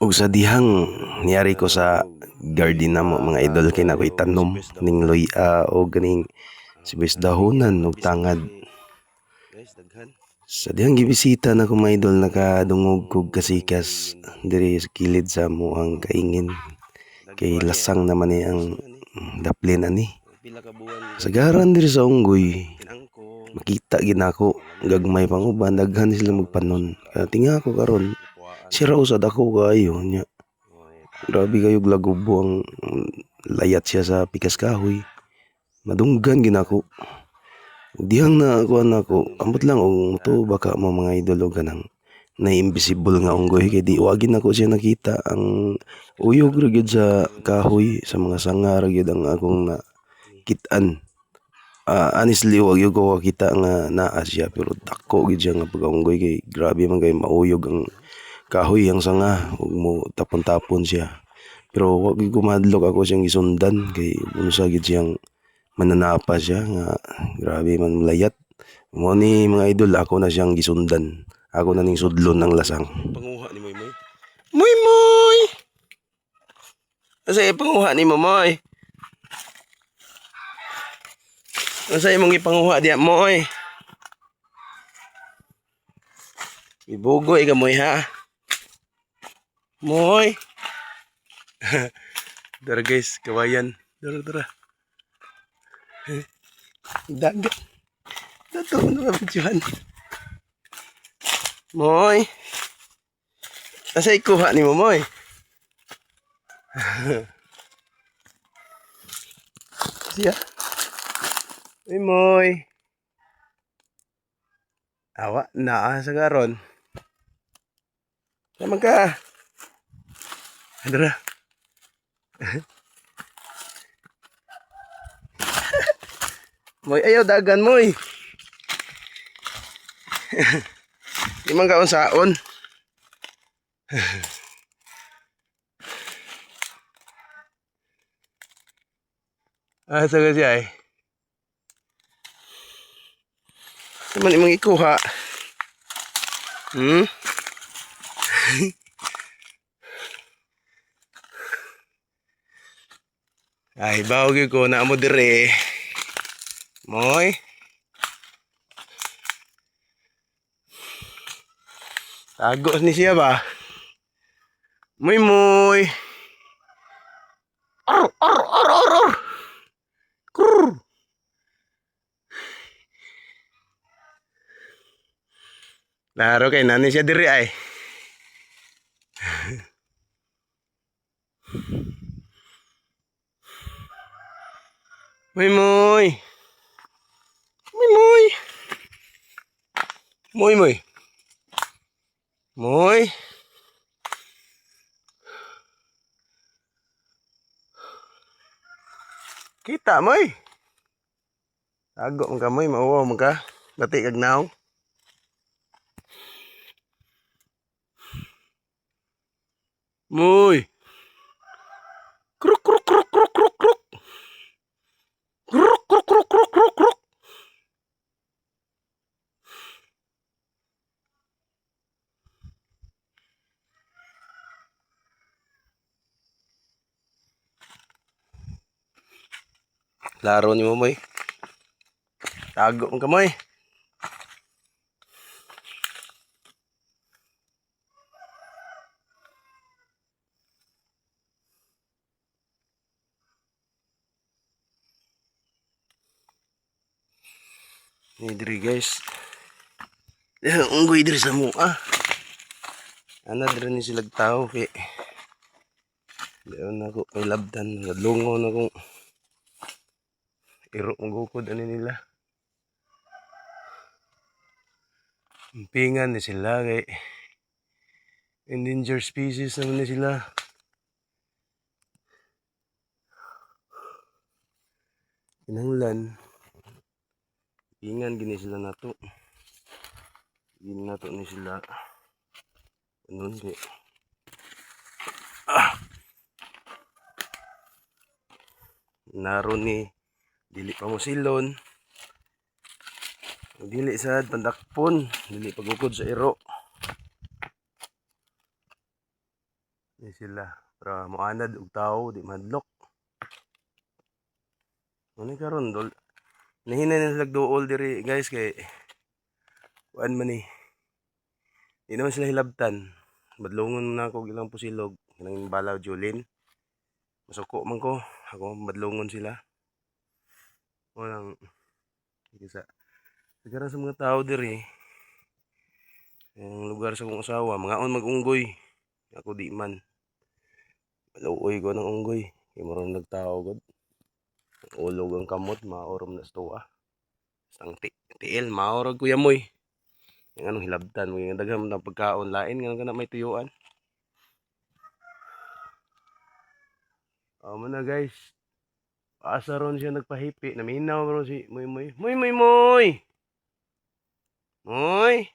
ug sa dihang niyari ko sa garden na mo mga idol kay na ko itanom ning loya o ganing sibis dahonan ug tangad. Sa dihang gibisita na ko mga idol nakadungog kog kasikas diri sa kilid sa mo ang kaingin. Kay lasang naman ni ang daplin ani. Sagaran diri sa unggoy makita gid nako gagmay pang uban daghan sila magpanon. Kaya tinga ko karon sira usad ako kaayo nya. Grabe kayo lagubo ang layat siya sa pikas kahoy. Madunggan ginako dihang na ako nako ambot lang og to baka mo mga idol og na invisible nga unggoy. Kay di wagi nako siya nakita. Ang uyog ra gyud sa kahoy sa mga sanga ra gyud ang akong nakitaan Ah, honestly wag ko kita nga naa siya pero dako gid siya nga pagkaunggoy kay grabe man kay mauyog ang kahoy ang sanga. Ug mo tapon-tapon siya. Pero wag gyud ko madlok ako siyang gisundan kay unsa gid siyang mananapa siya nga grabe man layat. Mo ni mga idol ako na siyang gisundan. Ako na ning sudlon ng lasang. Panguha ni Moy Moy. Moy moy! Asa ipanguha ni mo moy? Asa imong ipanguha diya moy? Ibugoy ka moy ha Moy. Dara guys kawayan. Dara dara. Dagat Dato na mabidyohan Moy. Asa ikuha ni mo moy? Siya? Uy moy. Awa naa sa garon. Sama ka Adara Moy ayaw dagan moy Di man ka unsaon Asa ka siya eh. Naman imong ikuha. Hmm? Ay, bawag ko na mo dire. Moy. Tago ni siya ba? Moy moy. Ar ar ar ar ar. Krrr. Laro kay nani siya diri ay. Moy moy. Moy moy. Moy moy. Moy. Kita moy. Tago man ka moy, mauwaw man ka. Bati kag naong. Moy. Laro ni mo moy. Tago man ka moy. Ni diri guys. Eh, unggoy diri sa mua. Ana diri ni sila tao kay Diyan ako may labdan, nalungo na kong iro ang gukod ano nila. Pingan ni sila kay endangered species naman ni sila. Kinanglan. Pingan gini sila nato. Gini nato ni sila. Ano ni? Ah. Naro ni dili pa mo silon. Dili sad pandakpon, dili pagukod sa iro. Ni sila para moanad og tao di madlok. Ano karon dol? Nahinay na sila duol diri guys kay kuan man ni. Di naman sila hilabtan. Badlongon na ako ilang pusilog kanang balaw Julin. Masuko man ko. Ako badlongon sila. Walang isa. Sigara sa mga tao diri. Ang lugar sa kong asawa, mga on mag-unggoy. Ako di man. Maluoy ko ng unggoy. Kaya maroon nagtao god. Ulog ang kamot, maorom na stoa. Sang ti tiil, maorag kuya moy. Yung anong hilabtan, mga daghang na pagkaon lain, nga na may tuyuan. Amo na guys. Asa ron siya nagpahipi. Naminaw ron si Moy Moy. Moy Moy Moy! Moy!